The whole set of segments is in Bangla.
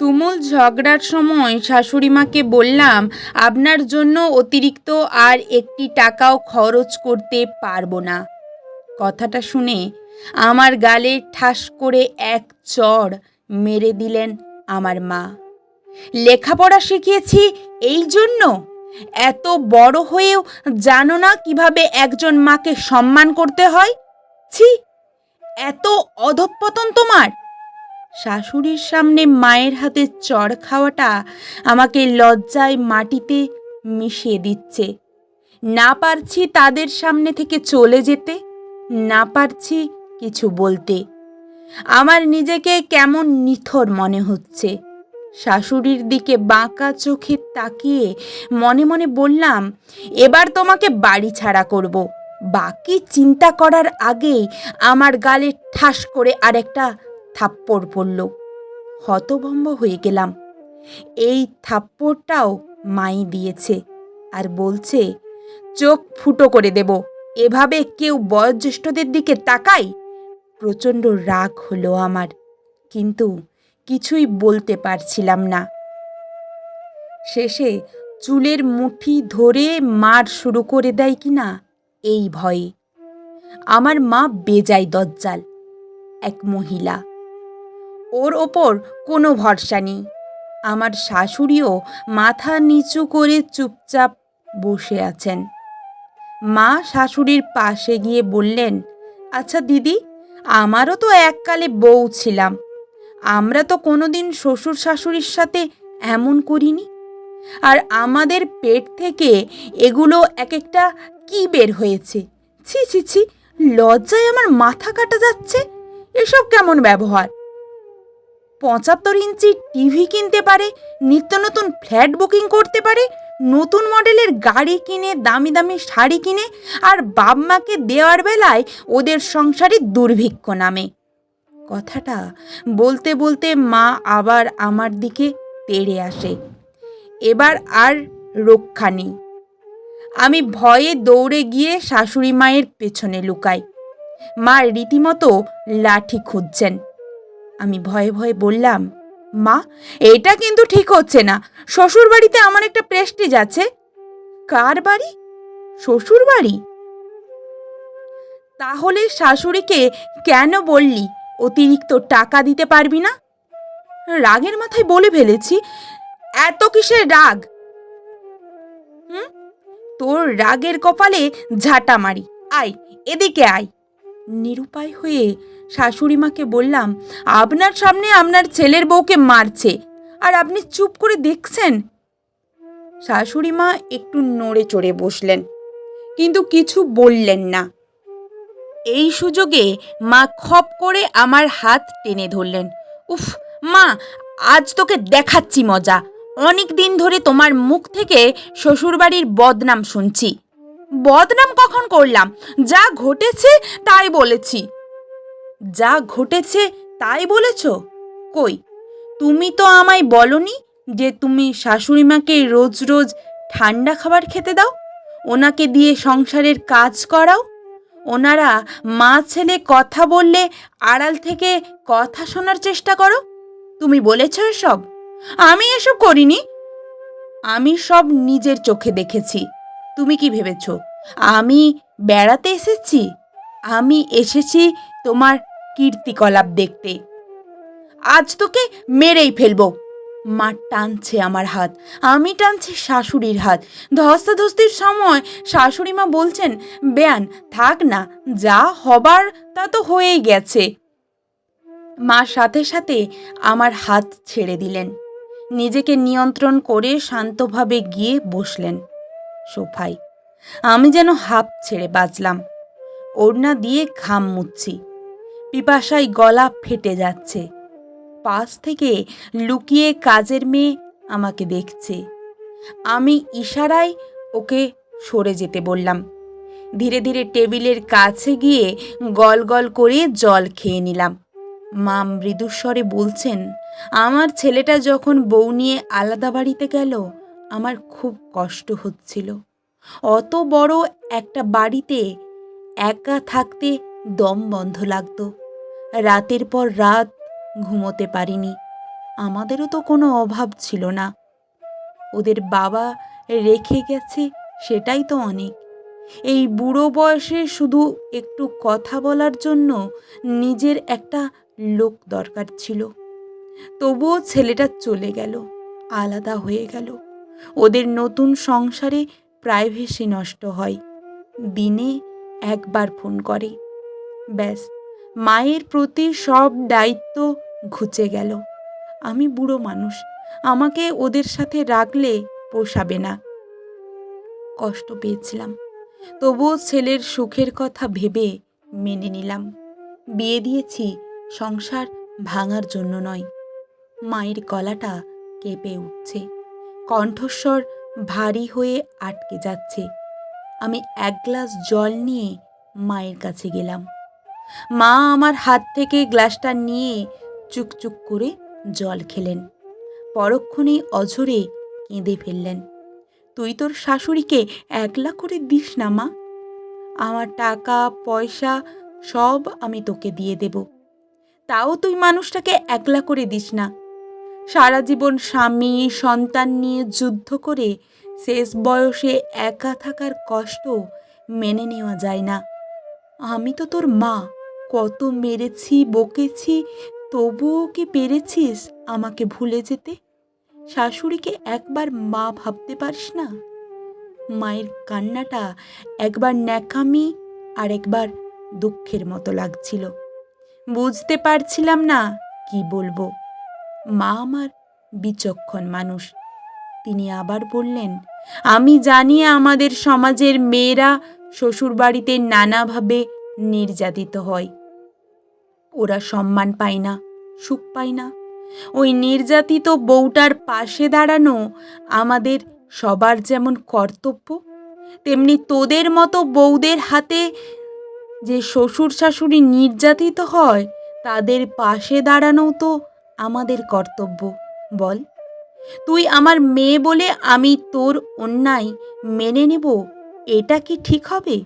তুমুল ঝগড়ার সময় শাশুড়িমাকে বললাম, আপনার জন্য অতিরিক্ত আর একটি টাকাও খরচ করতে পারব না। কথাটা শুনে আমার গালে ঠাস করে এক চড় মেরে দিলেন আমার মা। লেখাপড়া শিখিয়েছি এই জন্য? এত বড় হয়েও জানো না কীভাবে একজন মাকে সম্মান করতে হয়? ছি, এত অধঃপতন তোমার! শাশুড়ির সামনে মায়ের হাতে চড় খাওয়াটা আমাকে লজ্জায় মাটিতে মিশিয়ে দিচ্ছে। না পারছি তাদের সামনে থেকে চলে যেতে, না পারছি কিছু বলতে। আমার নিজেকে কেমন নিথর মনে হচ্ছে। শাশুড়ির দিকে বাঁকা চোখে তাকিয়ে মনে মনে বললাম, এবার তোমাকে বাড়ি ছাড়া করব। বাকি চিন্তা করার আগেই আমার গালে ঠাস করে আরেকটা থাপ্পড় পড়ল। হতভম্ব হয়ে গেলাম। এই থাপ্পড়টাও মাই দিয়েছে আর বলছে, চোখ ফুটো করে দেব। এভাবে কেউ বয়োজ্যেষ্ঠদের দিকে তাকায়? প্রচণ্ড রাগ হলো আমার, কিন্তু কিছুই বলতে পারছিলাম না। শেষে চুলের মুঠি ধরে মার শুরু করে দেয় কিনা এই ভয়ে। আমার মা বেজায় দজ্জাল, এক মহিলা। ওর ওপর কোনো ভরসা নেই। আমার শাশুড়িও মাথা নিচু করে চুপচাপ বসে আছেন। মা শাশুড়ির পাশে গিয়ে বললেন আচ্ছা দিদি, আমারও তো এককালে বউ ছিলাম। আমরা তো কোনোদিন শ্বশুর শাশুড়ির সাথে এমন করিনি। আর আমাদের পেট থেকে এগুলো এক একটা কি বের হয়েছে? ছি ছি ছি, লজ্জায় আমার মাথা কাটা যাচ্ছে। এসব কেমন ব্যবহার? পঁচাত্তর ইঞ্চি টিভি কিনতে পারে, নিত্য নতুন ফ্ল্যাট বুকিং করতে পারে, নতুন মডেলের গাড়ি কিনে, দামি দামি শাড়ি কিনে আর বাপ মাকে দেওয়ার বেলায় ওদের সংসারে দুর্ভিক্ষ নামে। কথাটা বলতে বলতে মা আবার আমার দিকে তেড়ে আসে। এবার আর রক্ষা নেই। আমি ভয়ে দৌড়ে গিয়ে শাশুড়ি মায়ের পেছনে লুকাই। মা রীতিমতো লাঠি খুঁজছেন। আমি ভয়ে ভয়ে বললাম, মা, এটা কিন্তু ঠিক হচ্ছে না। শ্বশুর বাড়িতে আমার একটা প্রেস্টিজ আছে। কার বাড়ি? শ্বশুর বাড়ি তাহলে শাশুড়িকে কেন বললি? অতিরিক্ত টাকা দিতে পারবি না? রাগের মাথায় বলে ফেলেছি। এত কিসের রাগ? হুম? তোর রাগের কপালে ঝাঁটা মারি। আয়, এদিকে আয়। নিরুপায় হয়ে শাশুড়িমাকে বললাম, আপনার সামনে আপনার ছেলের বউকে মারছে, আর আপনি চুপ করে দেখছেন? শাশুড়ি মা একটু নড়ে চড়ে বসলেন, কিন্তু কিছু বললেন না। এই সুযোগে মা খপ করে আমার হাত টেনে ধরলেন। উফ, মা, আজ তোকে দেখাচ্ছি মজা। অনেক দিন ধরে তোমার মুখ থেকে শ্বশুরবাড়ির বদনাম শুনছি। বদনাম কখন করলাম? যা ঘটেছে তাই বলেছি। যা ঘটেছে তাই বলেছ? কই? তুমি তো আমায় বলনি যে তুমি শাশুড়ি মাকে রোজ রোজ ঠান্ডা খাবার খেতে দাও? ওনাকে দিয়ে সংসারের কাজ করাও? ওনারা মা ছেলে কথা বললে আড়াল থেকে কথা শোনার চেষ্টা করো? তুমি বলেছ এসব? আমি এসব করিনি। আমি সব নিজের চোখে দেখেছি। তুমি কি ভেবেছ? আমি বেড়াতে এসেছি? আমি এসেছি তোমার কীর্তিকলাপ দেখতে। আজ তোকে মেরেই ফেলব। মা টানছে আমার হাত, আমি টানছি শাশুড়ির হাত। ধস্তাধস্তির সময় শাশুড়ি মা বলছেন, ব্যান, থাক না, যা হবার তা তো হয়েই গেছে। মা সাথে সাথে আমার হাত ছেড়ে দিলেন। নিজেকে নিয়ন্ত্রণ করে শান্তভাবে গিয়ে বসলেন। সোফায় আমি যেন হাঁপ ছেড়ে বাঁচলাম ওড়না দিয়ে ঘাম মুচ্ছি পিপাসায় গলা ফেটে যাচ্ছে। পাশ থেকে লুকিয়ে কাজের মেয়ে আমাকে দেখছে। আমি ইশারায় ওকে সরে যেতে বললাম। ধীরে ধীরে টেবিলের কাছে গিয়ে গল গল করে জল খেয়ে নিলাম। মা মৃদুস্বরে বলছেন, আমার ছেলেটা যখন বউ নিয়ে আলাদা বাড়িতে গেল আমার খুব কষ্ট হচ্ছিল। অত বড় একটা বাড়িতে একা থাকতে দম বন্ধ লাগতো। রাতের পর রাত ঘুমোতে পারিনি। আমাদেরও তো কোনো অভাব ছিল না। ওদের বাবা রেখে গেছে সেটাই তো অনেক। এই বুড়ো বয়সে শুধু একটু কথা বলার জন্য নিজের একটা লোক দরকার ছিল। তবুও ছেলেটা চলে গেল, আলাদা হয়ে গেল। ওদের নতুন সংসারে প্রাইভেসি নষ্ট হয়। দিনে একবার ফোন করে। ব্যাস, মায়ের প্রতি সব দায়িত্ব ঘুচে গেল। আমি বুড়ো মানুষ, আমাকে ওদের সাথে রাখলে পোষাবে না। কষ্ট পেয়েছিলাম, তবুও ছেলের সুখের কথা ভেবে মেনে নিলাম। বিয়ে দিয়েছি, সংসার ভাঙার জন্য নয়। মায়ের গলাটা কেঁপে উঠছে। কণ্ঠস্বর ভারী হয়ে আটকে যাচ্ছে। আমি এক গ্লাস জল নিয়ে মায়ের কাছে গেলাম। মা আমার হাত থেকে গ্লাসটা নিয়ে চুকচুক করে জল খেলেন। পরক্ষণেই অঝরে কেঁদে ফেললেন। তুই তোর শাশুড়িকে একলা করে দিস না মা। আমার টাকা, পয়সা সব আমি তোকে দিয়ে দেব। তাও তুই মানুষটাকে একলা করে দিস না। সারা জীবন স্বামী, সন্তান নিয়ে যুদ্ধ করে শেষ বয়সে একা থাকার কষ্ট মেনে নেওয়া যায় না। আমি তো তোর মা, কত মেরেছি, বকেছি, তবুও কি পেরেছিস আমাকে ভুলে যেতে? শাশুড়িকে একবার মা ভাবতে পারিস না? মায়ের কান্নাটা একবার ন্যাকামি আর একবার দুঃখের মতো লাগছিল। বুঝতে পারছিলাম না কি বলব। মা আমার বিচক্ষণ মানুষ। তিনি আবার বললেন, আমি জানি আমাদের সমাজের মেয়েরা শ্বশুরবাড়িতে নানাভাবে নির্যাতিত হয়। ওরা সম্মান পায় না, সুখ পায় না। ওই নির্যাতিত বউটার পাশে দাঁড়ানো আমাদের সবার যেমন কর্তব্য, তেমনি তোদের মতো বউদের হাতে যে শ্বশুর শাশুড়ি নির্যাতিত হয়, তাদের পাশে দাঁড়ানোও তো আমাদের কর্তব্য। বল, তুই আমার মেয়ে বলে আমি তোর অন্যায় মেনে নেব, এটা কি ঠিক হবে?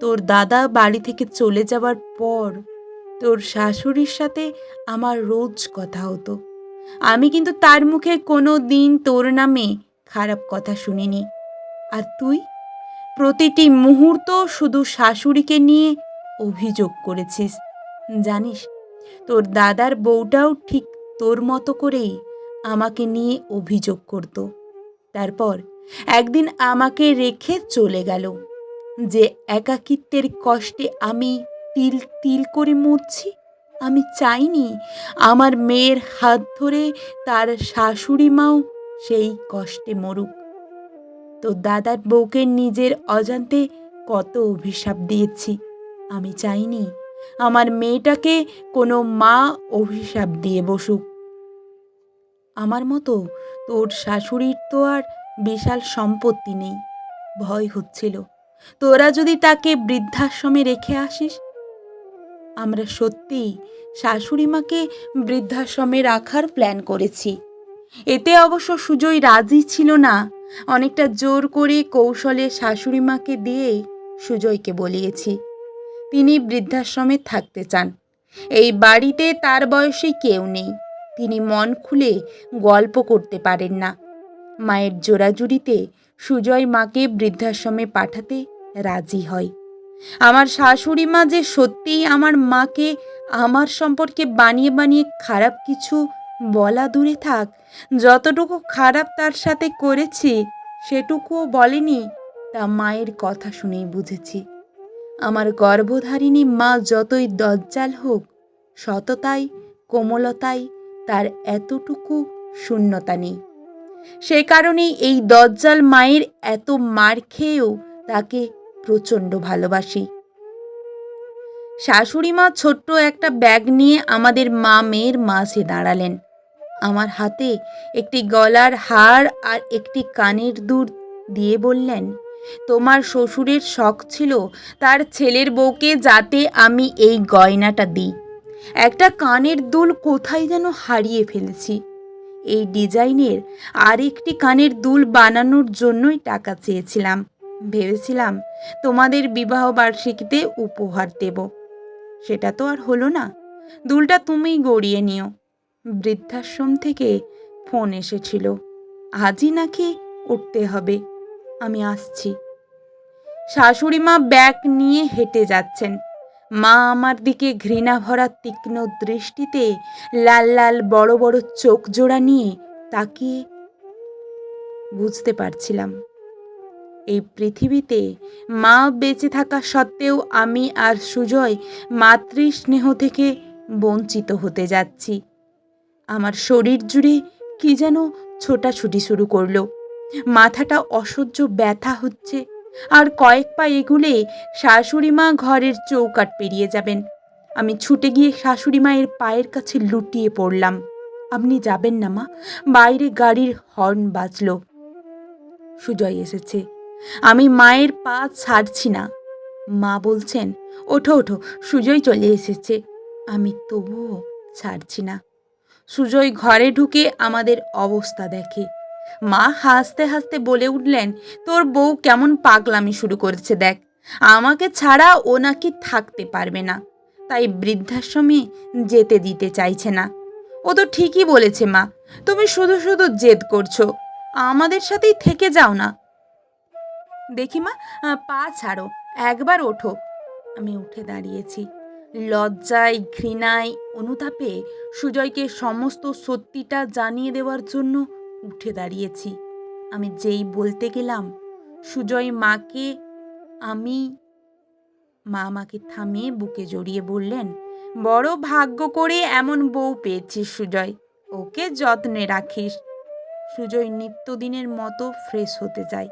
তোর দাদা বাড়ি থেকে চলে যাওয়ার পর তোর শাশুড়ির সাথে আমার রোজ কথা হতো। আমি কিন্তু তার মুখে কোনো দিন তোর নামে খারাপ কথা শুনিনি। আর তুই? প্রতিটি মুহূর্ত শুধু শাশুড়িকে নিয়ে অভিযোগ করেছিস। জানিস তোর দাদার বউটাও ঠিক তোর মতো করেই আমাকে নিয়ে অভিযোগ করত। তারপর একদিন আমাকে রেখে চলে গেল। যে একাকিত্বের কষ্টে আমি তিল তিল করে মরছি, আমি চাইনি আমার মেয়ের হাত ধরে তার শাশুড়ি মাও সেই কষ্টে মরুক। তো দাদার বউকে নিজের অজান্তে কত অভিশাপ দিয়েছি, আমি চাইনি আমার মেয়েটাকে কোনো মা অভিশাপ দিয়ে বসুক। আমার মতো তোর শাশুড়ির তো আর বিশাল সম্পত্তি নেই, ভয় হচ্ছিল। তোরা যদি তাকে বৃদ্ধাশ্রমে রেখে আসিস, আমরা সত্যিই শাশুড়ি মাকে বৃদ্ধাশ্রমে রাখার প্ল্যান করেছি। এতে অবশ্য সুজয় রাজি ছিল না। অনেকটা জোর করে কৌশলে শাশুড়ি মাকে দিয়ে সুজয়কে বলিয়েছি তিনি বৃদ্ধাশ্রমে থাকতে চান। এই বাড়িতে তার বয়সী কেউ নেই। তিনি মন খুলে গল্প করতে পারেন না। মায়ের জোড়াজুড়িতে সুজয় মাকে বৃদ্ধাশ্রমে পাঠাতে রাজি হয়। আমার শাশুড়ি মা যে সত্যিই আমার মাকে আমার সম্পর্কে বানিয়ে বানিয়ে খারাপ কিছু বলা দূরে থাক, যতটুকু খারাপ তার সাথে করেছি, সেটুকুও বলেনি, তা মায়ের কথা শুনেই বুঝেছি। আমার গর্ভধারিণী মা যতই দজ্জাল হোক, সততাই, কোমলতাই তার এতটুকু শূন্যতা নেই। সে কারণেই এই দজ্জাল মায়ের এত মার খেয়েও তাকে প্রচণ্ড ভালোবাসি। শাশুড়ি মা ছোট্ট একটা ব্যাগ নিয়ে আমাদের মা মেয়ের মাঝে দাঁড়ালেন। আমার হাতে একটি গলার হার আর একটি কানের দুধ দিয়ে বললেন তোমার শ্বশুরের শখ ছিল তার ছেলের বউকে যাতে আমি এই গয়নাটা দিই। একটা কানের দুল কোথায় যেন হারিয়ে ফেলেছি। এই ডিজাইনের আরেকটি কানের দুল বানানোর জন্যই টাকা চেয়েছিলাম। ভেবেছিলাম তোমাদের বিবাহ বার্ষিকীতে উপহার দেব। সেটা তো আর হলো না। দুলটা তুমিই গড়িয়ে নিও। বৃদ্ধাশ্রম থেকে ফোন এসেছিল। আজই নাকি উঠতে হবে। আমি আসছি। শাশুড়ি মা ব্যাগ নিয়ে হেঁটে যাচ্ছেন। মা আমার দিকে ঘৃণা ভরা তীক্ষ্ণ দৃষ্টিতে লাল লাল বড় বড় চোখ জোড়া নিয়ে তাকিয়ে বুঝতে পারছিলাম। এই পৃথিবীতে মা বেঁচে থাকা সত্ত্বেও আমি আর সুজয় মাতৃস্নেহ থেকে বঞ্চিত হতে যাচ্ছি। আমার শরীর জুড়ে কি যেন ছোটাছুটি শুরু করল। মাথাটা অসহ্য ব্যথা হচ্ছে। আর কয়েক পা এগুলে শাশুড়ি মা ঘরের চৌকাট পেরিয়ে যাবেন। আমি ছুটে গিয়ে শাশুড়ি মায়ের পায়ের কাছে লুটিয়ে পড়লাম। আপনি যাবেন না মা, বাইরে গাড়ির হর্ন বাজলো। সুজয় এসেছে। আমি মায়ের পা ছাড়ছি না। মা বলছেন, ওঠো ওঠো, সুজয় চলে এসেছে। আমি তবুও ছাড়ছি না। সুজয় ঘরে ঢুকে আমাদের অবস্থা দেখে। মা হাসতে হাসতে বলে উঠলেন, তোর বউ কেমন পাগলামি শুরু করেছে দেখ, আমাকে ছাড়া ও নাকি থাকতে পারবে না। তাই বৃদ্ধাশ্রমে যেতে দিতে চাইছে না। ও তো ঠিকই বলেছে মা, তুমি শুধু শুধু জেদ করছ, আমাদের সাথেই থেকে যাও না। দেখি মা পা ছাড়ো, একবার ওঠো। আমি উঠে দাঁড়িয়েছি। লজ্জায়, ঘৃণায়, অনুতাপে সুজয়কে সমস্ত সত্যিটা জানিয়ে দেওয়ার জন্য উঠে দাঁড়িয়েছি। আমি যেই বলতে গেলাম, সুজয় মাকে, আমি, মা আমাকে থামিয়ে বুকে জড়িয়ে বললেন, বড় ভাগ্য করে এমন বউ পেয়েছিস সুজয়, ওকে যত্নে রাখিস। সুজয় নিত্যদিনের মতো ফ্রেশ হতে যায়।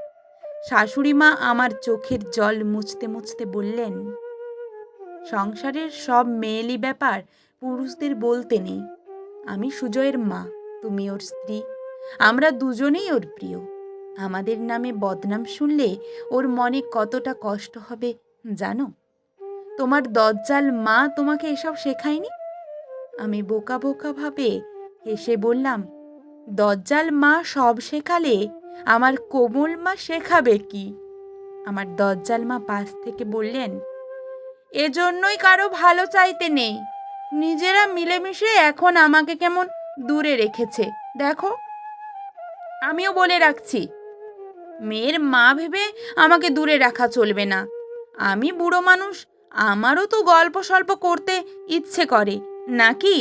শাশুড়ি মা আমার চোখের জল মুছতে মুছতে বললেন, সংসারের সব মেয়েলি ব্যাপার পুরুষদের বলতে নেই। আমি সুজয়ের মা, তুমি ওর স্ত্রী। আমরা দুজনেই ওর প্রিয়। আমাদের নামে বদনাম শুনলে ওর মনে কতটা কষ্ট হবে জানো? তোমার দজ্জাল মা তোমাকে এসব শেখায়নি? আমি বোকা বোকা ভাবে হেসে বললাম, দজ্জাল মা সব শেখালে আমার কোমল মা শেখাবে কি? আমার দজ্জাল মা পাশ থেকে বললেন, এজন্যই কারও ভালো চাইতে নেই। নিজেরা মিলেমিশে এখন আমাকে কেমন দূরে রেখেছে। দেখো আমিও বলে রাখছি। মেয়ের মা ভেবে আমাকে দূরে রাখা চলবে না। আমি বুড়ো মানুষ, আমারও তো গল্প সল্প করতে ইচ্ছে করে, নাকি?